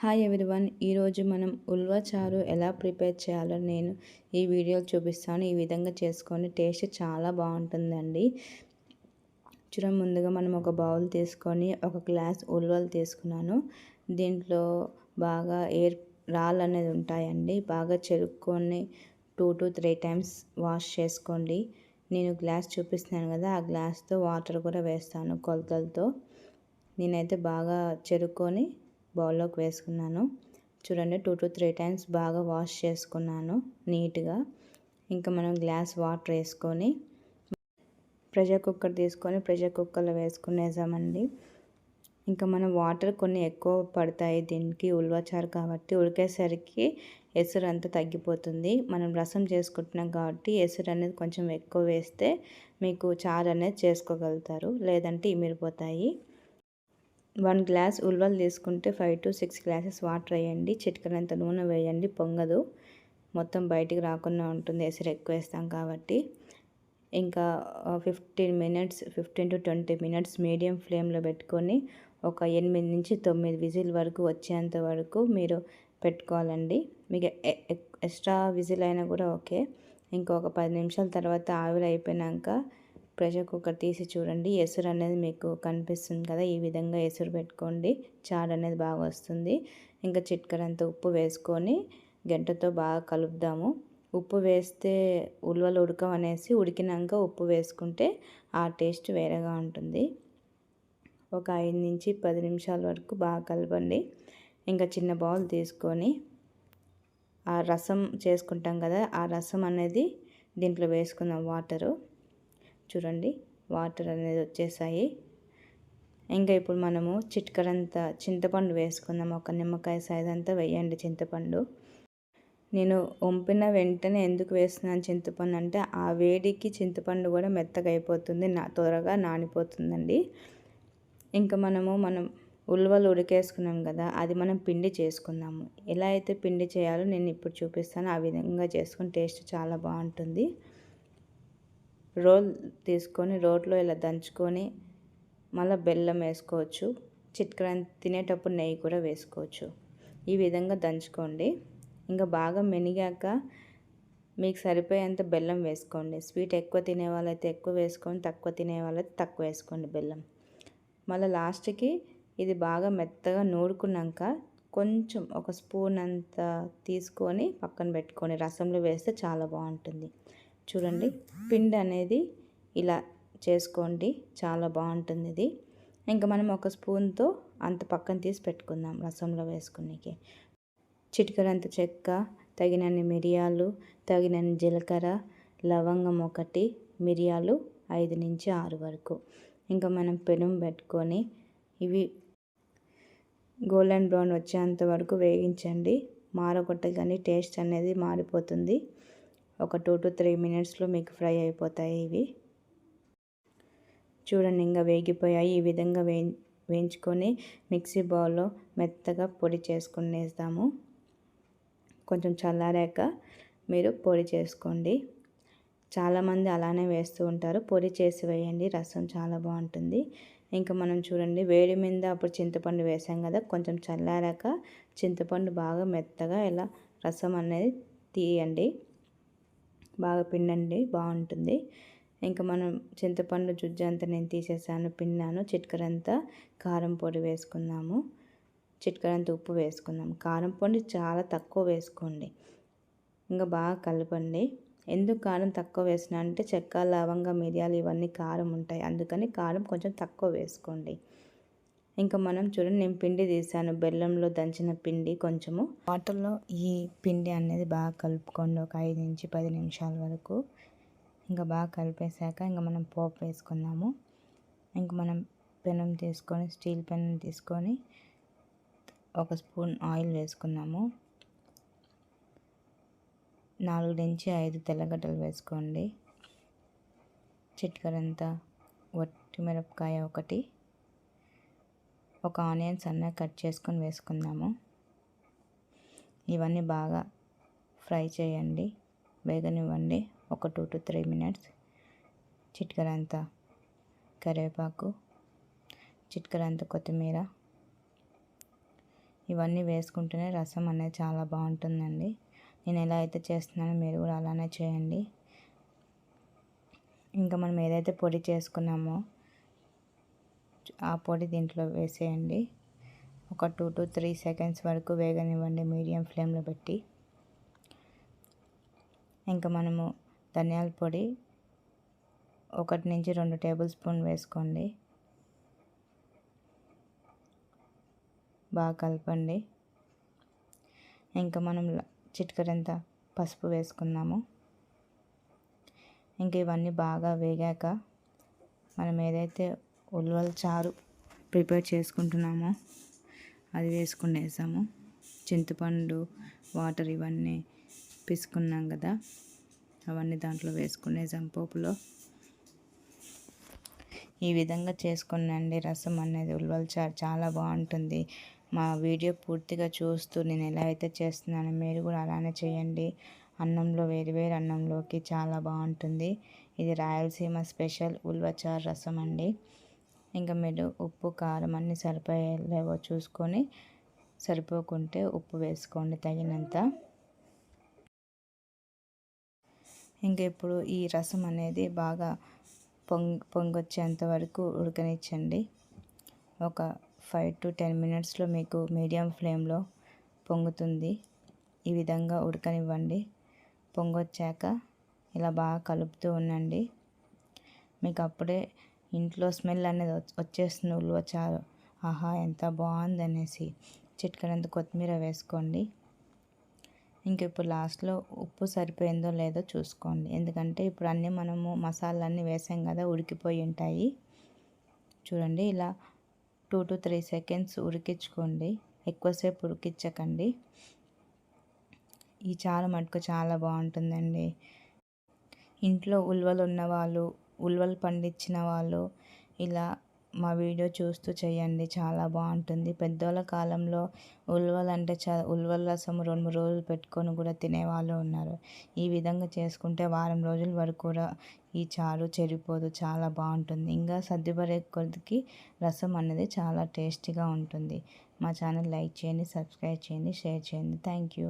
Hi everyone ఈరోజు మనం ఉల్వ చారు ఎలా ప్రిపేర్ చేయాలో నేను ఈ వీడియో చూపిస్తాను. ఈ విధంగా చేసుకొని టేస్ట్ చాలా బాగుంటుందండి. చూడ ముందుగా మనం ఒక బౌల్ తీసుకొని ఒక గ్లాస్ ఉల్వలు తీసుకున్నాను. దీంట్లో బాగా ఎయిర్ రాళ్ళు అనేది ఉంటాయండి. బాగా చెరుక్కొని two to three times wash చేసుకోండి. నేను గ్లాస్ చూపిస్తున్నాను కదా ఆ గ్లాస్తో వాటర్ కూడా వేస్తాను కొలతలతో. నేనైతే బాగా చెరుక్కొని బౌల్లోకి వేసుకున్నాను. చూడండి టూ టు త్రీ టైమ్స్ బాగా వాష్ చేసుకున్నాను నీట్గా. ఇంకా మనం గ్లాస్ వాటర్ వేసుకొని ప్రెషర్ కుక్కర్ తీసుకొని ప్రెషర్ కుక్కర్లో వేసుకునేసామండి. ఇంకా మనం వాటర్ కొన్ని ఎక్కువ పడతాయి దీనికి ఉల్వచారు కాబట్టి. ఉడికేసరికి ఎసురు అంతా తగ్గిపోతుంది. మనం రసం చేసుకుంటున్నాం కాబట్టి ఎసురు అనేది కొంచెం ఎక్కువ వేస్తే మీకు చారు అనేది చేసుకోగలుగుతారు. లేదంటే ఇమిరిపోతాయి వన్ గ్లాస్ ఉల్వలు తీసుకుంటే five to six glasses water వేయండి. చిటికనంత నూనె వేయండి. పొంగదు. మొత్తం బయటికి రాకుండా ఉంటుంది. ఎసరు ఎక్కువ వేస్తాం కాబట్టి. ఇంకా fifteen minutes fifteen to twenty minutes medium ఫ్లేమ్లో పెట్టుకొని ఒక ఎనిమిది నుంచి తొమ్మిది విజిల్ వరకు వచ్చేంత వరకు మీరు పెట్టుకోవాలండి. మీకు ఎక్స్ట్రా విజిల్ అయినా కూడా ఓకే. ఇంకొక పది నిమిషాల తర్వాత ఆవిరి అయిపోయినాక ప్రెషర్ కుక్కర్ తీసి చూడండి. ఎసురు అనేది మీకు కనిపిస్తుంది కదా ఈ విధంగా ఎసురు పెట్టుకోండి. చారు అనేది బాగా వస్తుంది. ఇంకా చిట్కరంత ఉప్పు వేసుకొని గంటతో బాగా కలుపుదాము. ఉప్పు వేస్తే ఉల్వలు ఉడకం అనేసి ఉడికినాక ఉప్పు వేసుకుంటే ఆ టేస్ట్ వేరేగా ఉంటుంది. ఒక ఐదు నుంచి పది నిమిషాల వరకు బాగా కలపండి. ఇంకా చిన్న బౌల్ తీసుకొని ఆ రసం చేసుకుంటాం కదా ఆ రసం అనేది దీంట్లో వేసుకుందాం వాటరు. చూడండి వాటర్ అనేది వచ్చేసాయి. ఇంకా ఇప్పుడు మనము చిట్కరంతా చింతపండు వేసుకుందాం. ఒక నిమ్మకాయ సైజ్ అంతా వేయండి చింతపండు. నేను వంపిన వెంటనే ఎందుకు వేస్తున్నాను చింతపండు అంటే ఆ వేడికి చింతపండు కూడా మెత్తగా అయిపోతుంది నా త్వరగా నానిపోతుందండి. ఇంకా మనము మనం ఉల్వలు ఉడికేసుకున్నాం కదా అది మనం పిండి చేసుకుందాము. ఎలా అయితే పిండి చేయాలో నేను ఇప్పుడు చూపిస్తాను. ఆ విధంగా చేసుకుని టేస్ట్ చాలా బాగుంటుంది. రోల్ తీసుకొని రోట్లో ఇలా దంచుకొని మళ్ళీ బెల్లం వేసుకోవచ్చు. చిట్కర తినేటప్పుడు నెయ్యి కూడా వేసుకోవచ్చు. ఈ విధంగా దంచుకోండి. ఇంకా బాగా మెనిగాక మీకు సరిపోయేంత బెల్లం వేసుకోండి. స్వీట్ ఎక్కువ తినే వాళ్ళైతే ఎక్కువ వేసుకోండి తక్కువ తినే వాళ్ళైతే తక్కువ వేసుకోండి బెల్లం. మళ్ళీ లాస్ట్కి ఇది బాగా మెత్తగా నూరుకున్నాక కొంచెం ఒక స్పూన్ అంత తీసుకొని పక్కన పెట్టుకొని రసంలో వేస్తే చాలా బాగుంటుంది. చూడండి. పిండి అనేది ఇలా చేసుకోండి. చాలా బాగుంటుంది ఇది. ఇంకా మనం ఒక స్పూన్తో అంత పక్కన తీసి పెట్టుకుందాం రసంలో వేసుకునేకి. చిటికరంత చెక్క తగినన్ని మిరియాలు తగినన్ని జీలకర్ర లవంగం ఒకటి మిరియాలు ఐదు నుంచి ఆరు వరకు. ఇంకా మనం పెనం పెట్టుకొని ఇవి గోల్డెన్ బ్రౌన్ వచ్చేంత వరకు వేగించండి. మారగొట్టగానే టేస్ట్ అనేది మారిపోతుంది. ఒక టూ టు త్రీ మినిట్స్లో మీకు ఫ్రై అయిపోతాయి ఇవి. చూడండి ఇంకా వేగిపోయాయి. ఈ విధంగా వే వేయించుకొని మిక్సీ బౌల్లో మెత్తగా పొడి చేసుకునేస్తాము కొంచెం చల్లారాక మీరు పొడి చేసుకోండి. చాలామంది అలానే వేస్తూ ఉంటారు. పొడి చేసి వేయండి. రసం చాలా బాగుంటుంది. ఇంకా మనం చూడండి వేడి మీద అప్పుడు చింతపండు వేసాం కదా కొంచెం చల్లారాక చింతపండు బాగా మెత్తగా ఇలా రసం అనేది తీయండి. బాగా పిండండి బాగుంటుంది. ఇంకా మనం చింతపండు జుజ్జు అంతా నేను తీసేసాను పిన్నాను చిట్కరంతా కారం పొడి వేసుకుందాము. చిట్కరంత ఉప్పు వేసుకుందాం కారం పొడి చాలా తక్కువ వేసుకోండి. ఇంకా బాగా కలపండి. ఎందుకు కారం తక్కువ వేసిన అంటే చెక్క లవంగ మిరియాలు ఇవన్నీ కారం ఉంటాయి. అందుకని కారం కొంచెం తక్కువ వేసుకోండి. ఇంకా మనం చూడండి నేను పిండి తీసాను. బెల్లంలో దంచిన పిండి కొంచెము. వాటర్లో ఈ పిండి అనేది బాగా కలుపుకోండి. ఒక ఐదు నుంచి పది నిమిషాల వరకు ఇంకా బాగా కలిపేశాక ఇంకా మనం పోపు వేసుకుందాము. ఇంకా మనం పెనం తీసుకొని స్టీల్ పెనం తీసుకొని ఒక స్పూన్ ఆయిల్ వేసుకున్నాము నాలుగు నుంచి ఐదు తెల్లగడ్డలు వేసుకోండి. చిట్కరంతా వట్టి మిరపకాయ ఒకటి. ఒక ఆనియన్ సన్నగా కట్ చేసుకొని వేసుకుందాము. ఇవన్నీ బాగా ఫ్రై చేయండి. వేగనివ్వండి. ఒక టూ టు త్రీ మినిట్స్. చిట్కరంత కరివేపాకు చిట్కరంత కొత్తిమీర. ఇవన్నీ వేసుకుంటేనే రసం అనేది చాలా బాగుంటుందండి. నేను ఎలా అయితే చేస్తున్నానో మీరు కూడా అలానే చేయండి. ఇంకా మనం ఏదైతే పొడి చేసుకున్నామో ఆ పొడి దీంట్లో వేసేయండి. ఒక టూ టు త్రీ సెకండ్స్ వరకు వేగనివ్వండి మీడియం ఫ్లేమ్లో పెట్టి. ఇంకా మనము ధనియాల పొడి ఒకటి నుంచి రెండు టేబుల్ స్పూన్ వేసుకోండి. బాగా కలపండి. ఇంకా మనం చిట్కరంత పసుపు వేసుకున్నాము ఇంకా ఇవన్నీ బాగా వేగాక మనం ఏదైతే ఉల్వల చారు ప్రిపేర్ చేసుకుంటున్నామో. అది వేసుకునేసాము. చింతపండు వాటర్ ఇవన్నీ పిసుకున్నాం కదా. అవన్నీ దాంట్లో వేసుకునేసాం పోపులో. ఈ విధంగా చేసుకునండి రసం అనేది ఉల్వల చారు చాలా బాగుంటుంది. మా వీడియో పూర్తిగా చూస్తూ నేను ఎలా అయితే చేస్తున్నానో మీరు కూడా అలానే చేయండి. అన్నంలో వేరు వేరు అన్నంలోకి చాలా బాగుంటుంది. ఇది రాయలసీమ స్పెషల్ ఉల్వచారు రసం అండి. ఇంకా మీరు ఉప్పు కారం అన్నీ సరిపోయేలేవో చూసుకొని సరిపోకుంటే ఉప్పు వేసుకోండి తగినంత. ఇంకా ఇప్పుడు ఈ రసం అనేది బాగా పొంగ్ పొంగొచ్చేంత వరకు ఉడకనిచ్చండి. ఒక ఫైవ్ టు టెన్ మినిట్స్లో మీకు మీడియం ఫ్లేమ్లో పొంగుతుంది. ఈ విధంగా ఉడకనివ్వండి. పొంగొచ్చాక ఇలా బాగా కలుపుతూ ఉండండి. మీకు అప్పుడే ఇంట్లో స్మెల్ అనేది వచ్చేస్తుంది ఉల్వచారు ఆహా ఎంత బాగుంది అనేసి చిట్కనంత కొత్తిమీర వేసుకోండి. ఇంక ఇప్పుడు లాస్ట్లో ఉప్పు సరిపోయిందో లేదో చూసుకోండి. ఎందుకంటే ఇప్పుడు అన్నీ మనము మసాలాలన్నీ వేసాం కదా ఉడికిపోయి ఉంటాయి. చూడండి ఇలా టూ టు త్రీ సెకండ్స్ ఉడికించుకోండి. ఎక్కువసేపు ఉడికించకండి. ఈ చారు మటుకు చాలా బాగుంటుందండి. ఇంట్లో ఉల్వలు ఉన్నవాళ్ళు ఉల్వలు పండించిన వాళ్ళు ఇలా మా వీడియో చూస్తూ చేయండి చాలా బాగుంటుంది. పెద్దోళ్ళ కాలంలో ఉల్వలు అంటే చా ఉల్వల రసం రెండు మూడు రోజులు పెట్టుకొని కూడా తినేవాళ్ళు ఉన్నారు. ఈ విధంగా చేసుకుంటే వారం రోజుల వరకు కూడా ఈ చారు చెరిపోదు చాలా బాగుంటుంది. ఇంకా సర్దిపడే కొద్దికి రసం అనేది చాలా టేస్టీగా ఉంటుంది. మా ఛానల్ లైక్ చేయండి సబ్స్క్రైబ్ చేయండి షేర్ చేయండి. Thank you.